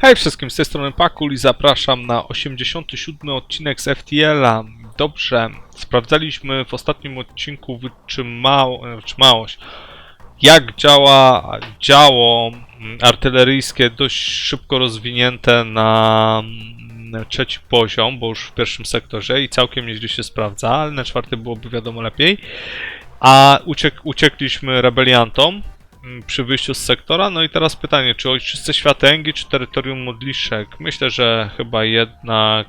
Hej wszystkim, z tej strony Pakul i zapraszam na 87 odcinek z FTL-a. Dobrze, sprawdzaliśmy w ostatnim odcinku wytrzymało, wytrzymałość. Jak działa działo mm, artyleryjskie dość szybko rozwinięte na mm, trzeci poziom, bo już w pierwszym sektorze i całkiem nieźle się sprawdza, ale na czwarty byłoby wiadomo lepiej. A uciek uciekliśmy rebeliantom, przy wyjściu z sektora. No i teraz pytanie, czy Ojczyzny Światęgi, czy terytorium modliszek? Myślę, że chyba jednak...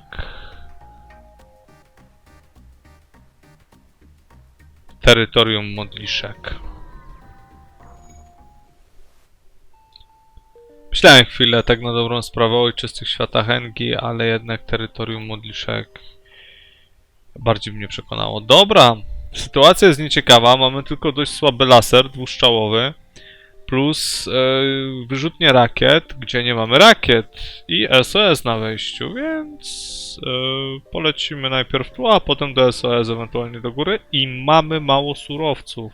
Terytorium modliszek. Myślałem chwilę, tak na dobrą sprawę, o Ojczystych Światach Engi, ale jednak terytorium modliszek bardziej mnie przekonało. Dobra, sytuacja jest nieciekawa, mamy tylko dość słaby laser dwuszczałowy plus e, wyrzutnie rakiet, gdzie nie mamy rakiet i SOS na wejściu, więc e, polecimy najpierw tu, a potem do SOS, ewentualnie do góry i mamy mało surowców.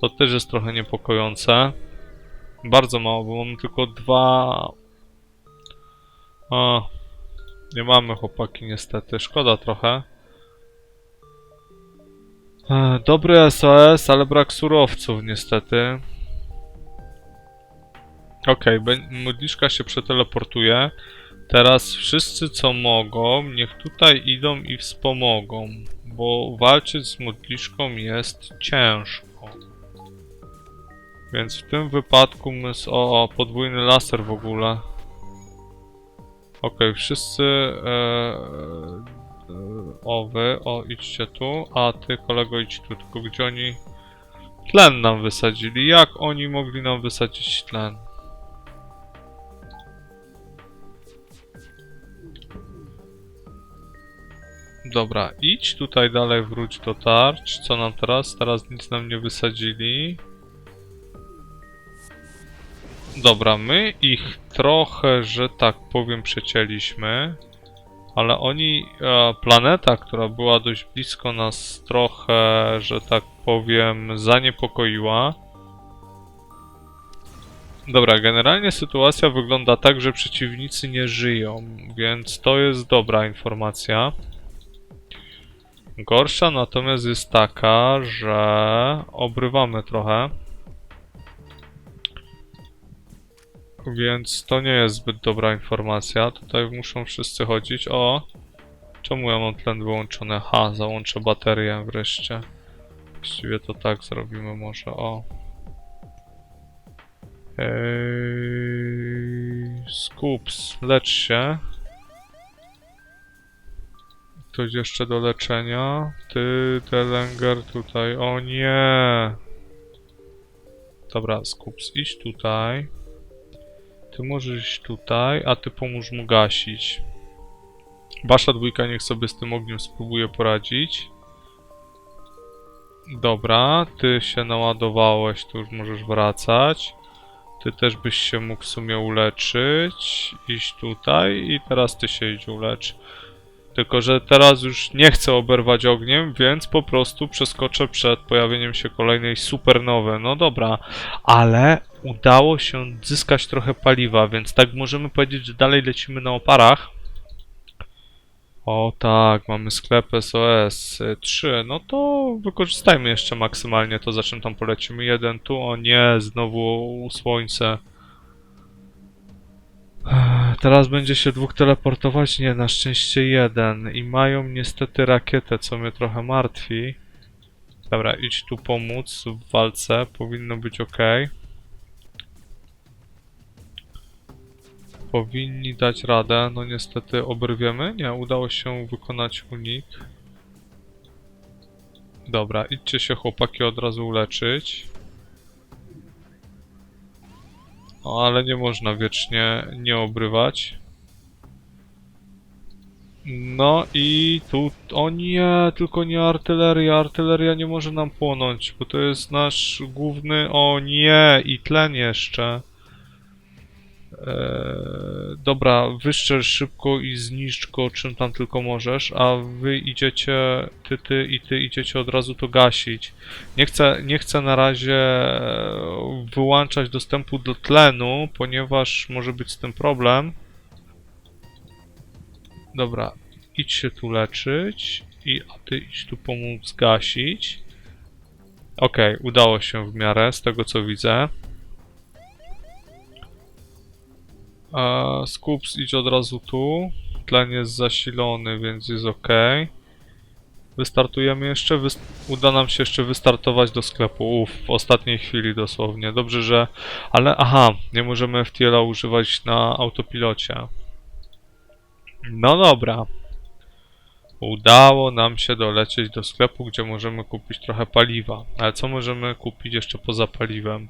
To też jest trochę niepokojące. Bardzo mało, bo mamy tylko dwa... A, nie mamy chłopaki niestety, szkoda trochę. E, Dobry SOS, ale brak surowców niestety. Okej, okay, modliszka się przeteleportuje. Teraz wszyscy co mogą, niech tutaj idą i wspomogą, bo walczyć z modliszką jest ciężko. Więc w tym wypadku my... s- O, podwójny laser w ogóle. Okej, wszyscy... E, e, o wy, o idźcie tu, a ty kolego idź tu, tylko gdzie oni... Tlen nam wysadzili, jak oni mogli nam wysadzić tlen? Dobra, idź tutaj dalej, wróć do tarcz. Co nam teraz? Teraz nic nam nie wysadzili. Dobra, my ich trochę, że tak powiem, przecięliśmy. Ale oni, e, planeta, która była dość blisko nas, trochę, że tak powiem, zaniepokoiła. Dobra, generalnie sytuacja wygląda tak, że przeciwnicy nie żyją, więc to jest dobra informacja. Gorsza natomiast jest taka, że obrywamy trochę. Więc to nie jest zbyt dobra informacja. Tutaj muszą wszyscy chodzić. O! Czemu ja mam tlen wyłączony? Ha, załączę baterię wreszcie. Właściwie to tak zrobimy może. O! Eee, Scoops, lecz się. Ktoś jeszcze do leczenia. Ty, Delenger tutaj. O nie! Dobra, Skups, idź tutaj. Ty możesz iść tutaj, a ty pomóż mu gasić. Wasza dwójka niech sobie z tym ogniem spróbuje poradzić. Dobra, ty się naładowałeś, to już możesz wracać. Ty też byś się mógł w sumie uleczyć. Iść tutaj i teraz ty się idź ulecz. Tylko, że teraz już nie chcę oberwać ogniem, więc po prostu przeskoczę przed pojawieniem się kolejnej supernowy. No dobra, ale udało się zyskać trochę paliwa, więc tak możemy powiedzieć, że dalej lecimy na oparach. O tak, mamy sklep SOS 3, no to wykorzystajmy jeszcze maksymalnie to, za czym tam polecimy. Jeden tu, o nie, znowu słońce. Teraz będzie się dwóch teleportować? Nie, na szczęście jeden. I mają niestety rakietę, co mnie trochę martwi. Dobra, idź tu pomóc w walce. Powinno być ok. Powinni dać radę. No niestety oberwiemy. Nie, udało się wykonać unik. Dobra, idźcie się chłopaki od razu uleczyć. No, ale nie można wiecznie nie obrywać. No i tu... O nie, tylko nie artyleria. Artyleria nie może nam płonąć, bo to jest nasz główny... O nie, i tlen jeszcze. Eee, dobra, wyszczel szybko i zniszcz go czym tam tylko możesz, a wy idziecie, ty, ty i ty idziecie od razu to gasić. Nie chcę, nie chcę na razie e, wyłączać dostępu do tlenu, ponieważ może być z tym problem. Dobra, idź się tu leczyć i a ty idź tu pomóc gasić. Okej, udało się w miarę z tego co widzę. A Scoops idź od razu tu. Tlen jest zasilony, więc jest ok. Wystartujemy jeszcze. Wys uda nam się jeszcze wystartować do sklepu. Uff, w ostatniej chwili dosłownie. Dobrze, że. Ale aha, nie możemy FTL-a używać na autopilocie. No dobra. Udało nam się dolecieć do sklepu, gdzie możemy kupić trochę paliwa. Ale co możemy kupić jeszcze poza paliwem?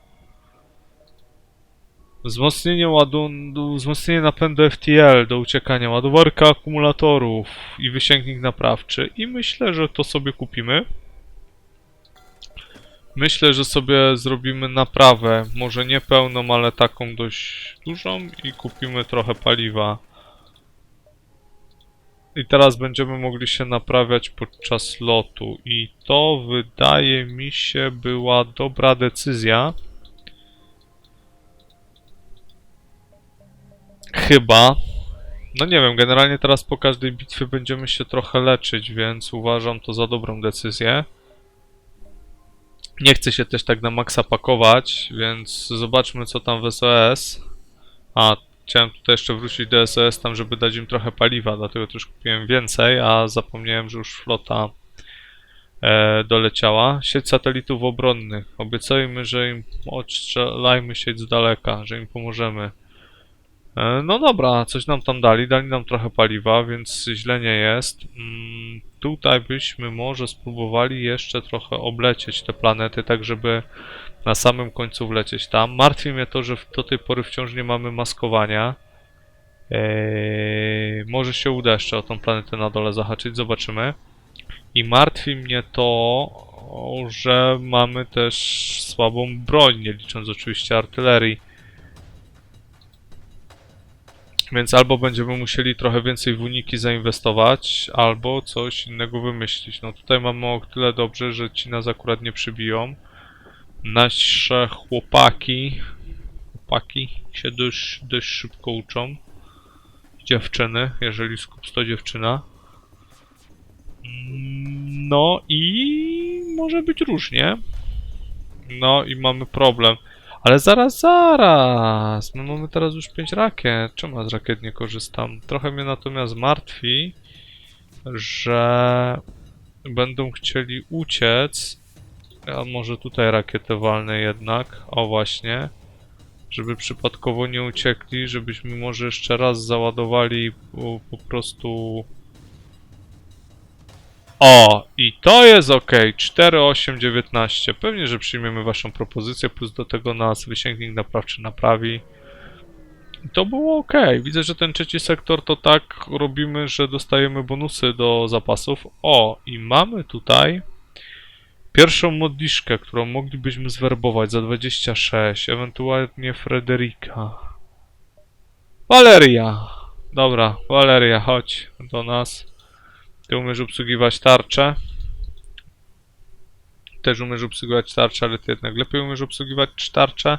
Wzmocnienie ładunku, wzmocnienie napędu FTL do uciekania, ładowarka akumulatorów i wysięgnik naprawczy. I myślę, że to sobie kupimy. Myślę, że sobie zrobimy naprawę, może nie pełną, ale taką dość dużą i kupimy trochę paliwa. I teraz będziemy mogli się naprawiać podczas lotu. I to wydaje mi się była dobra decyzja. Chyba. No nie wiem, generalnie teraz po każdej bitwie będziemy się trochę leczyć, więc uważam to za dobrą decyzję. Nie chcę się też tak na maksa pakować, więc zobaczmy co tam w SOS. A, chciałem tutaj jeszcze wrócić do SOS tam, żeby dać im trochę paliwa, dlatego też kupiłem więcej, a zapomniałem, że już flota e, doleciała. Sieć satelitów obronnych. Obiecajmy, że im odstrzelajmy sieć z daleka, że im pomożemy. E, No dobra, coś nam tam dali, dali nam trochę paliwa, więc źle nie jest. Mm, tutaj byśmy może spróbowali jeszcze trochę oblecieć te planety, tak żeby na samym końcu wlecieć tam. Martwi mnie to, że do tej pory wciąż nie mamy maskowania. Eee, może się uda jeszcze o tą planetę na dole zahaczyć, zobaczymy. I martwi mnie to, że mamy też słabą broń, nie licząc oczywiście artylerii. Więc albo będziemy musieli trochę więcej w uniki zainwestować, albo coś innego wymyślić. No tutaj mamy o tyle dobrze, że ci nas akurat nie przybiją. Nasze chłopaki, chłopaki się dość, dość szybko uczą. Dziewczyny, jeżeli skup to dziewczyna. No i może być różnie. No i mamy problem. Ale zaraz, zaraz! My mamy teraz już 5 rakiet. Czemu ja z rakiet nie korzystam? Trochę mnie natomiast martwi, że będą chcieli uciec. A może tutaj rakietę walnę jednak. O właśnie. Żeby przypadkowo nie uciekli, żebyśmy może jeszcze raz załadowali po, po prostu... O, i to jest ok. 4, 8, 19. Pewnie, że przyjmiemy waszą propozycję, plus do tego nas wysięgnik naprawczy naprawi. I to było ok. Widzę, że ten trzeci sektor to tak robimy, że dostajemy bonusy do zapasów. O, i mamy tutaj pierwszą modliszkę, którą moglibyśmy zwerbować za 26, ewentualnie Frederika. Valeria! Dobra, Valeria, chodź do nas. Ty umiesz obsługiwać tarczę. Też umiesz obsługiwać tarczę, ale ty jednak lepiej umiesz obsługiwać tarczę.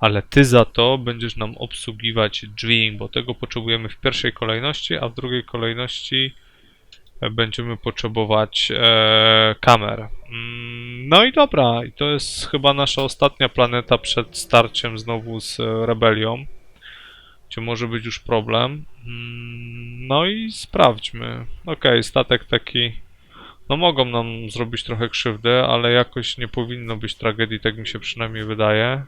Ale ty za to będziesz nam obsługiwać drzwi, bo tego potrzebujemy w pierwszej kolejności, a w drugiej kolejności e, będziemy potrzebować e, kamer. Mm, no i dobra, i to jest chyba nasza ostatnia planeta przed starciem znowu z e, rebelią gdzie może być już problem. Mm, No i sprawdźmy. Okej, statek taki. No mogą nam zrobić trochę krzywdy, ale jakoś nie powinno być tragedii, tak mi się przynajmniej wydaje.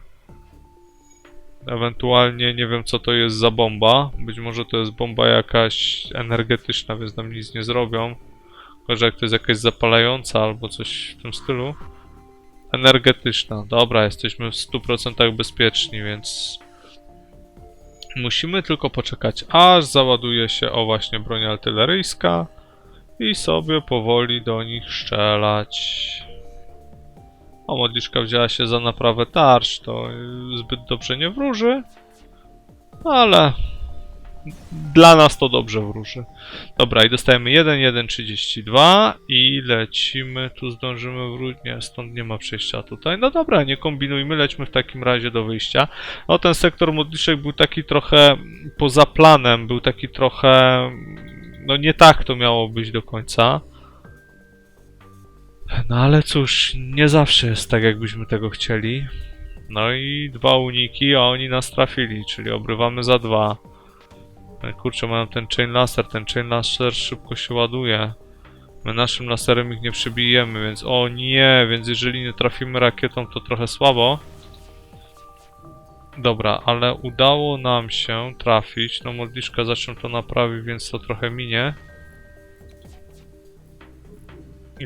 Ewentualnie nie wiem co to jest za bomba. Być może to jest bomba jakaś energetyczna, więc nam nic nie zrobią. Chyba, że jak to jest jakaś zapalająca albo coś w tym stylu. Energetyczna. Dobra, jesteśmy w 100% bezpieczni, więc Musimy tylko poczekać, aż załaduje się o właśnie broń artyleryjska i sobie powoli do nich strzelać. O, modliszka wzięła się za naprawę tarcz, to zbyt dobrze nie wróży. ale dla nas to dobrze wróży. Dobra, i dostajemy 1, 1, 32 i lecimy, tu zdążymy wrócić, nie, stąd nie ma przejścia tutaj. No dobra, nie kombinujmy, lećmy w takim razie do wyjścia. No ten sektor modliszek był taki trochę poza planem, był taki trochę, no nie tak to miało być do końca. No ale cóż, nie zawsze jest tak, jakbyśmy tego chcieli. No i dwa uniki, a oni nas trafili, czyli obrywamy za dwa. No kurczę, mają ten chain laser, ten chain laser szybko się ładuje. My naszym laserem ich nie przybijemy, więc o nie, więc jeżeli nie trafimy rakietą, to trochę słabo. Dobra, ale udało nam się trafić. No modliszka zaczną to naprawić, więc to trochę minie.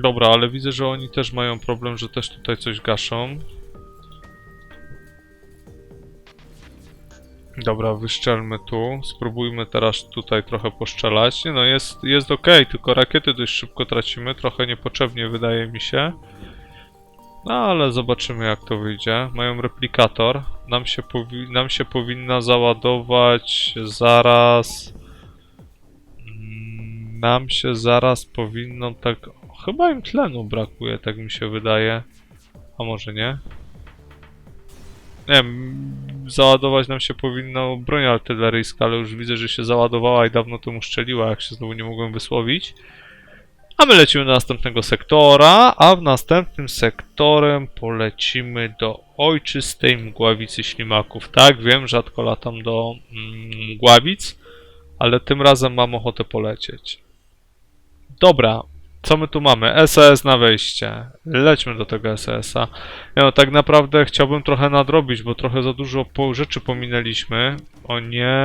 Dobra, ale widzę, że oni też mają problem, że też tutaj coś gaszą. Dobra, wyszczelmy tu. Spróbujmy teraz tutaj trochę poszczelać. Nie no, jest, jest ok, tylko rakiety dość szybko tracimy. Trochę niepotrzebnie wydaje mi się. No ale zobaczymy jak to wyjdzie. Mają replikator. Nam się, powi nam się powinna załadować zaraz... Mm, Nam się zaraz powinno tak... Chyba im tlenu brakuje, tak mi się wydaje. A może nie? Nie wiem, załadować nam się powinno broń artyleryjska, ale już widzę, że się załadowała i dawno temu szczeliła, jak się znowu nie mogłem wysłowić. A my lecimy do następnego sektora, a w następnym sektorem polecimy do ojczystej mgławicy ślimaków. Tak, wiem, rzadko latam do mm, mgławic, ale tym razem mam ochotę polecieć. Dobra, co my tu mamy? SAS na wejście. Lećmy do tego SAS-a. Ja no, tak naprawdę chciałbym trochę nadrobić, bo trochę za dużo rzeczy pominęliśmy. O nie,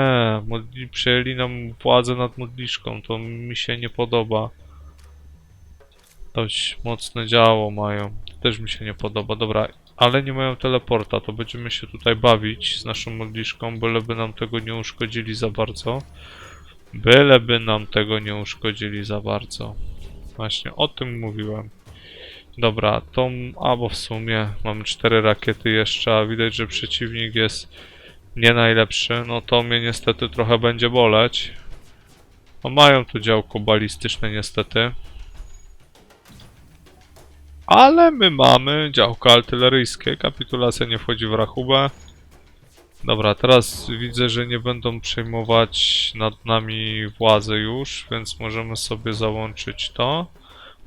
modli przejęli nam władzę nad modliszką, to mi się nie podoba. Dość mocne działo mają, też mi się nie podoba. Dobra, ale nie mają teleporta, to będziemy się tutaj bawić z naszą modliszką, byleby nam tego nie uszkodzili za bardzo. Byleby nam tego nie uszkodzili za bardzo. Właśnie o tym mówiłem. Dobra, to... albo w sumie mamy cztery rakiety jeszcze, a widać, że przeciwnik jest nie najlepszy. No to mnie niestety trochę będzie boleć. No mają tu działko balistyczne niestety. Ale my mamy działko artyleryjskie. Kapitulacja nie wchodzi w rachubę. Dobra, teraz widzę, że nie będą przejmować nad nami władzy już, więc możemy sobie załączyć to.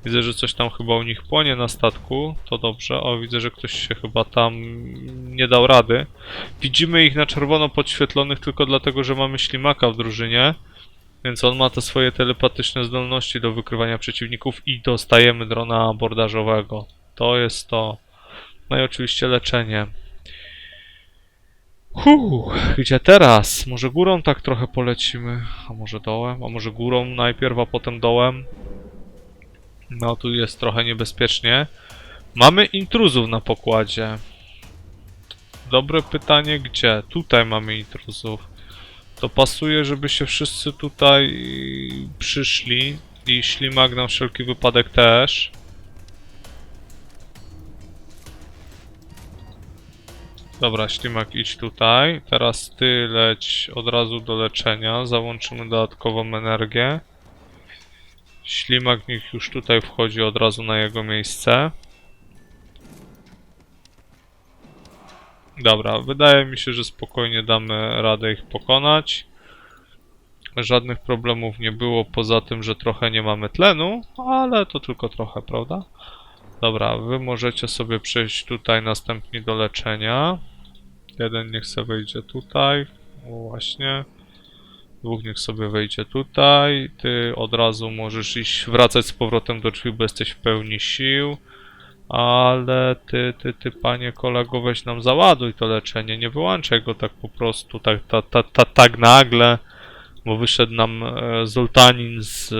Widzę, że coś tam chyba u nich płonie na statku, to dobrze. O, widzę, że ktoś się chyba tam nie dał rady. Widzimy ich na czerwono podświetlonych tylko dlatego, że mamy ślimaka w drużynie. Więc on ma te swoje telepatyczne zdolności do wykrywania przeciwników i dostajemy drona abordażowego. To jest to. No i oczywiście leczenie. Huh, gdzie teraz? Może górą tak trochę polecimy, a może dołem, a może górą najpierw, a potem dołem. No tu jest trochę niebezpiecznie. Mamy intruzów na pokładzie. Dobre pytanie, gdzie? Tutaj mamy intruzów. To pasuje, żeby się wszyscy tutaj przyszli i ślimak na wszelki wypadek też. Dobra, ślimak idź tutaj. Teraz ty leć od razu do leczenia. Załączymy dodatkową energię. Ślimak niech już tutaj wchodzi od razu na jego miejsce. Dobra, wydaje mi się, że spokojnie damy radę ich pokonać. Żadnych problemów nie było, poza tym, że trochę nie mamy tlenu, ale to tylko trochę, prawda? Dobra, wy możecie sobie przejść tutaj następnie do leczenia. Jeden niech sobie wejdzie tutaj. Właśnie. Dwóch niech sobie wejdzie tutaj. Ty od razu możesz iść, wracać z powrotem do drzwi, bo jesteś w pełni sił. Ale ty, ty, ty, panie kolego, weź nam załaduj to leczenie. Nie wyłączaj go tak po prostu, tak, ta, ta, ta, tak nagle. Bo wyszedł nam e, Zultanin z,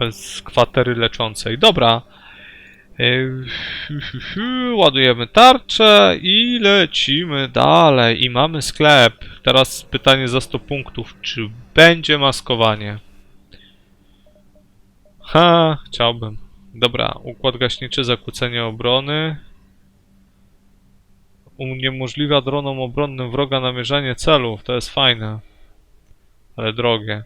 e, z kwatery leczącej. Dobra. E, Ładujemy tarczę i lecimy dalej. I mamy sklep. Teraz pytanie za 100 punktów. Czy będzie maskowanie? Ha, chciałbym. Dobra, układ gaśniczy, zakłócenie obrony. uniemożliwia dronom obronnym wroga namierzanie celów. To jest fajne. Ale drogie.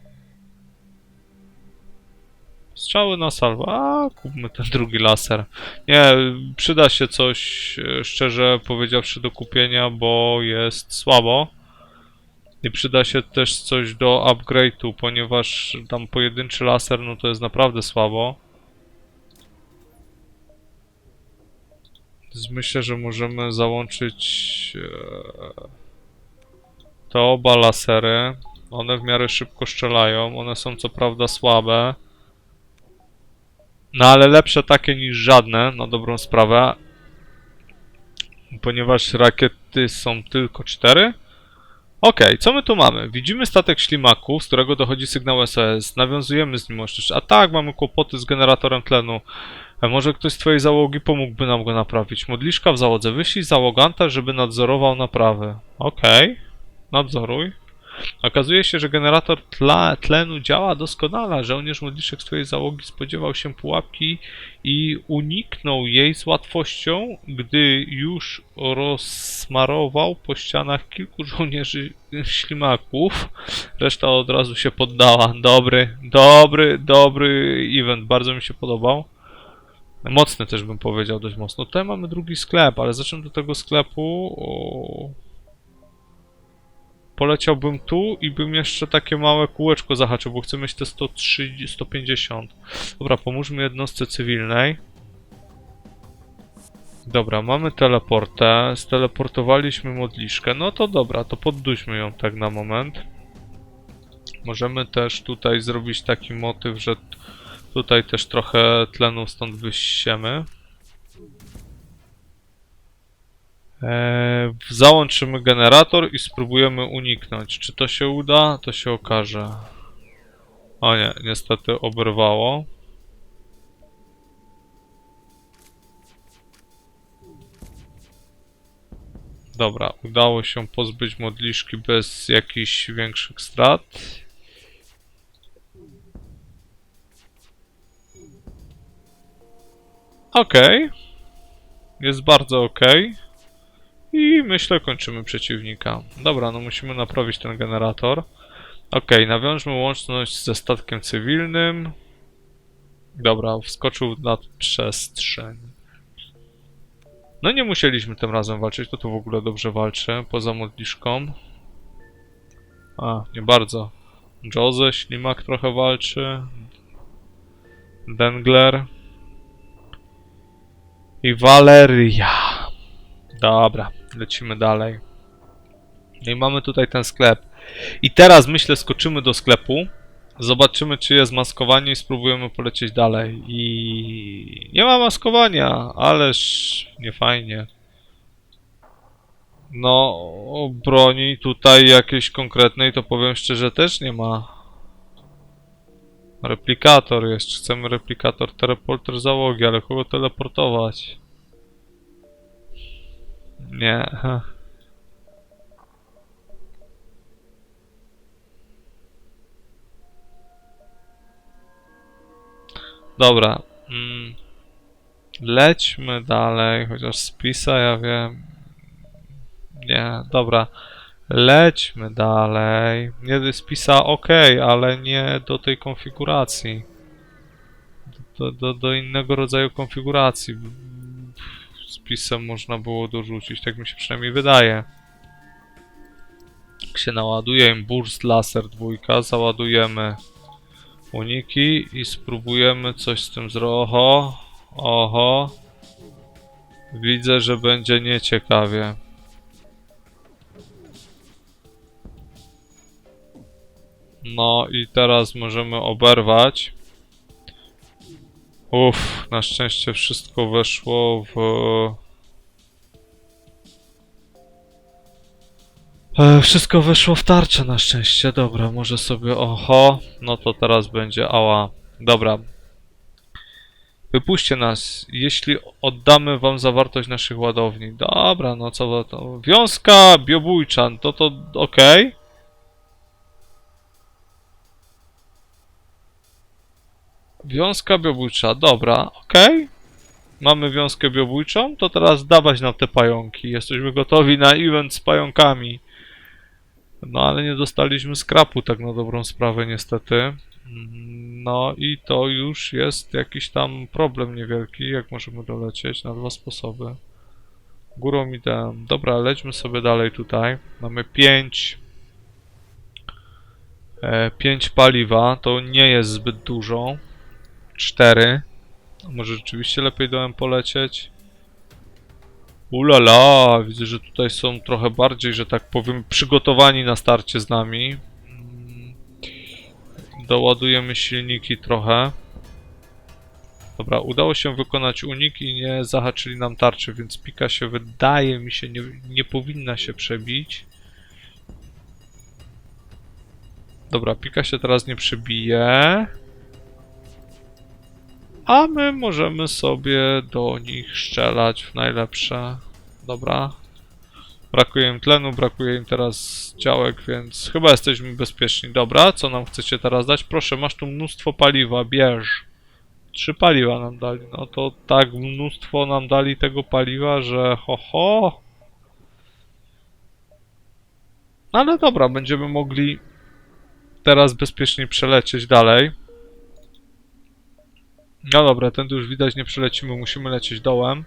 Strzały na salwę. A, kupmy ten drugi laser. Nie, przyda się coś, e, szczerze powiedziawszy, do kupienia, bo jest słabo. I przyda się też coś do upgrade'u, ponieważ tam pojedynczy laser, no to jest naprawdę słabo. Więc myślę, że możemy załączyć e, te oba lasery. One w miarę szybko strzelają. One są co prawda słabe. No ale lepsze takie niż żadne, na dobrą sprawę. Ponieważ rakiety są tylko cztery. Okej, co my tu mamy? Widzimy statek ślimaków, z którego dochodzi sygnał SOS. Nawiązujemy z nim łączność. A tak, mamy kłopoty z generatorem tlenu. A może ktoś z twojej załogi pomógłby nam go naprawić? Modliszka w załodze. Wyślij załoganta, żeby nadzorował naprawy. Okej. Nadzoruj. Okazuje się, że generator tla, tlenu działa doskonale. Żołnierz modliszek z twojej załogi spodziewał się pułapki i uniknął jej z łatwością, gdy już rozsmarował po ścianach kilku żołnierzy ślimaków. Reszta od razu się poddała. Dobry, dobry, dobry event. Bardzo mi się podobał. Mocny też bym powiedział, dość mocno. Tutaj mamy drugi sklep, ale zacznę do tego sklepu. O... Poleciałbym tu i bym jeszcze takie małe kółeczko zahaczył, bo chcę mieć te 130, 150. Dobra, pomóżmy jednostce cywilnej. Dobra, mamy teleportę. Steleportowaliśmy modliszkę. No to dobra, to podduśmy ją tak na moment. Możemy też tutaj zrobić taki motyw, że tutaj też trochę tlenu stąd wysiemy. Eee, załączymy generator i spróbujemy uniknąć. Czy to się uda? To się okaże. O nie, niestety oberwało. Dobra, udało się pozbyć modliszki bez jakichś większych strat. Okej. Jest bardzo okej. I myślę kończymy przeciwnika. Dobra, no musimy naprawić ten generator. Okej, nawiążmy łączność ze statkiem cywilnym. Dobra, wskoczył na przestrzeń. No nie musieliśmy tym razem walczyć, to tu w ogóle dobrze walczy, poza modliszką. A, nie bardzo. Jose, Ślimak trochę walczy. Dengler. I Valeria. Dobra, lecimy dalej. No i mamy tutaj ten sklep. I teraz myślę skoczymy do sklepu. Zobaczymy czy jest maskowanie i spróbujemy polecieć dalej. I nie ma maskowania, ależ nie fajnie. No, broni tutaj jakiejś konkretnej to powiem szczerze też nie ma. Replikator jest. Chcemy replikator? Teleporter załogi, ale kogo teleportować? Nie. Dobra. Mm. Lećmy dalej, chociaż spisa ja wiem. Nie, dobra. Lećmy dalej. Nie spisa ok, ale nie do tej konfiguracji. Do, do, do innego rodzaju konfiguracji. Spisem można było dorzucić, tak mi się przynajmniej wydaje. Jak się naładuje im burst laser dwójka, załadujemy uniki i spróbujemy coś z tym zrobić. Oho, oho. Widzę, że będzie nieciekawie. No i teraz możemy oberwać. Uff, na szczęście wszystko weszło w... E, wszystko weszło w tarczę na szczęście, dobra, może sobie, oho, no to teraz będzie, ała, dobra. Wypuśćcie nas, jeśli oddamy wam zawartość naszych ładowni. Dobra, no co to, wiązka biobójcza, to to okej. Wiązka biobójcza, dobra, okej. Mamy wiązkę biobójczą, to teraz dawać nam te pająki. Jesteśmy gotowi na event z pająkami. No ale nie dostaliśmy skrapu tak na dobrą sprawę niestety. No i to już jest jakiś tam problem niewielki, jak możemy dolecieć na dwa sposoby. Górą idę. Dobra, lećmy sobie dalej tutaj. Mamy 5 5 paliwa, to nie jest zbyt dużo. 4. Może rzeczywiście lepiej dołem polecieć? Ulala, widzę, że tutaj są trochę bardziej, że tak powiem, przygotowani na starcie z nami. Mm, Doładujemy silniki trochę. Dobra, udało się wykonać unik i nie zahaczyli nam tarczy, więc pika się wydaje mi się nie, nie powinna się przebić. Dobra, pika się teraz nie przebije. A my możemy sobie do nich strzelać w najlepsze. Dobra. Brakuje im tlenu, brakuje im teraz działek, więc chyba jesteśmy bezpieczni. Dobra, co nam chcecie teraz dać? Proszę, masz tu mnóstwo paliwa, bierz. Trzy paliwa nam dali. No to tak mnóstwo nam dali tego paliwa, że ho ho. Ale dobra, będziemy mogli teraz bezpiecznie przelecieć dalej. No dobra, tędy już widać nie przelecimy, musimy lecieć dołem.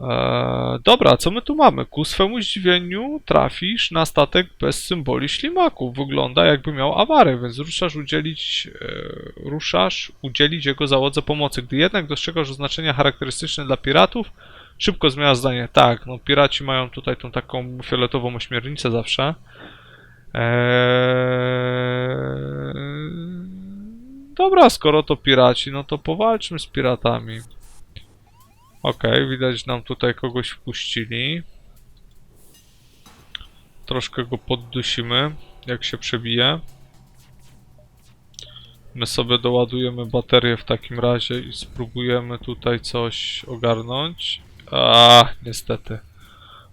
Eee, dobra, co my tu mamy? Ku swemu zdziwieniu trafisz na statek bez symboli ślimaków. Wygląda jakby miał awarię, więc ruszasz udzielić, e, ruszasz udzielić jego załodze pomocy. Gdy jednak dostrzegasz oznaczenia charakterystyczne dla piratów, szybko zmienia zdanie. Tak, no piraci mają tutaj tą taką fioletową ośmiornicę zawsze. Eee... Dobra, skoro to piraci, no to powalczmy z piratami. Okej, widać nam tutaj kogoś wpuścili. Troszkę go poddusimy, jak się przebije. My sobie doładujemy baterię w takim razie i spróbujemy tutaj coś ogarnąć. A, niestety.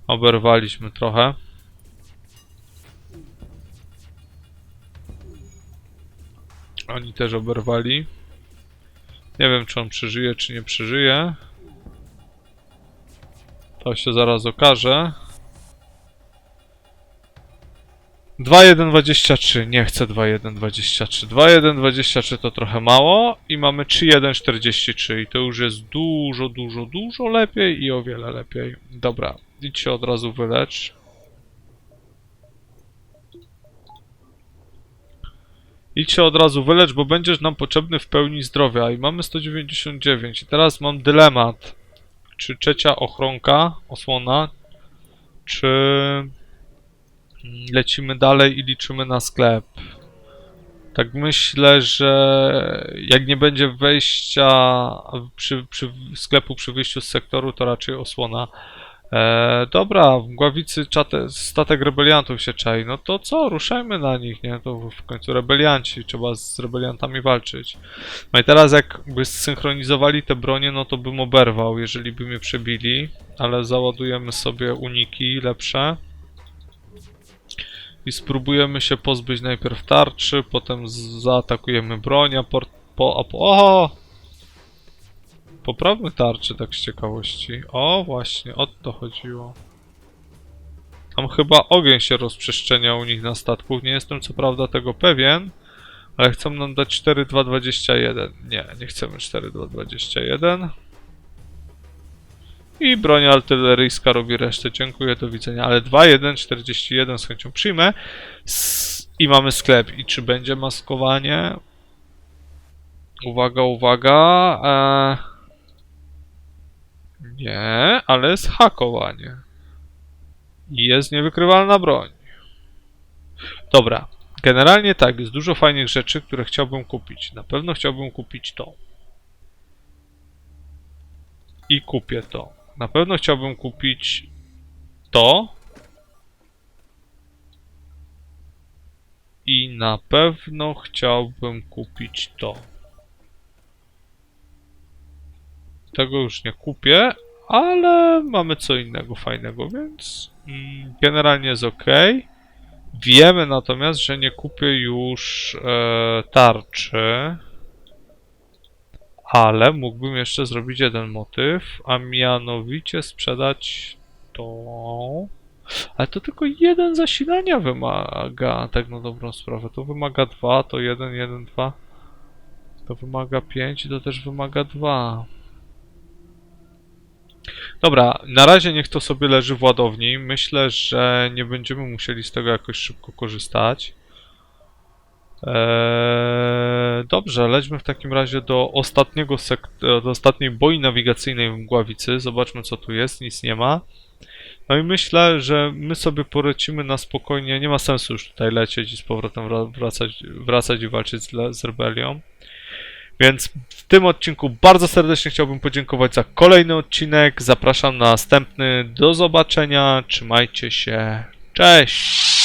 Oberwaliśmy trochę. Oni też oberwali. Nie wiem, czy on przeżyje, czy nie przeżyje. To się zaraz okaże. 2.1.23. Nie chcę 2.1.23. 2.1.23 to trochę mało i mamy 3.1.43 i to już jest dużo, dużo, dużo lepiej i o wiele lepiej. Dobra, idź się od razu wylecz. Idź się od razu wylecz, bo będziesz nam potrzebny w pełni zdrowia i mamy 199 i teraz mam dylemat. Czy trzecia ochronka, osłona, czy lecimy dalej i liczymy na sklep. Tak myślę, że jak nie będzie wejścia przy, przy sklepu przy wyjściu z sektoru, to raczej osłona. E, dobra, w Gławicy czate, statek rebeliantów się czai. No to co, ruszajmy na nich, nie? To w końcu rebelianci, trzeba z rebeliantami walczyć. No i teraz jakby zsynchronizowali te bronie, no to bym oberwał, jeżeli by mnie przebili. Ale załadujemy sobie uniki lepsze. I spróbujemy się pozbyć najpierw tarczy, potem zaatakujemy broń, a po, a po o! Poprawmy tarczy tak z ciekawości. O, właśnie, o to chodziło. Tam chyba ogień się rozprzestrzenia u nich na statku. Nie jestem co prawda tego pewien, ale chcą nam dać 4.2.21. Nie, nie chcemy 4.2.21. I broń artyleryjska robi resztę. Dziękuję, do widzenia. Ale 2.1.41 z chęcią przyjmę. I mamy sklep. I czy będzie maskowanie? Uwaga, uwaga. Eee... Nie, ale jest hakowanie. I jest niewykrywalna broń. Dobra. Generalnie tak, jest dużo fajnych rzeczy, które chciałbym kupić. Na pewno chciałbym kupić to. I kupię to. Na pewno chciałbym kupić to. I na pewno chciałbym kupić to. Tego już nie kupię, ale mamy co innego fajnego, więc mm, generalnie jest ok. Wiemy natomiast, że nie kupię już e, tarczy. Ale mógłbym jeszcze zrobić jeden motyw, a mianowicie sprzedać to. Ale to tylko jeden zasilania wymaga, tak na dobrą sprawę. To wymaga dwa, to jeden, jeden, dwa. To wymaga pięć to też wymaga dwa. Dobra, na razie niech to sobie leży w ładowni. Myślę, że nie będziemy musieli z tego jakoś szybko korzystać. Eee, dobrze, lećmy w takim razie do ostatniego do ostatniej boi nawigacyjnej w Mgławicy. Zobaczmy co tu jest, nic nie ma. No i myślę, że my sobie polecimy na spokojnie. Nie ma sensu już tutaj lecieć i z powrotem wra- wracać, wracać i walczyć z, z rebelią. Więc w tym odcinku bardzo serdecznie chciałbym podziękować za kolejny odcinek. Zapraszam na następny. Do zobaczenia. Trzymajcie się. Cześć!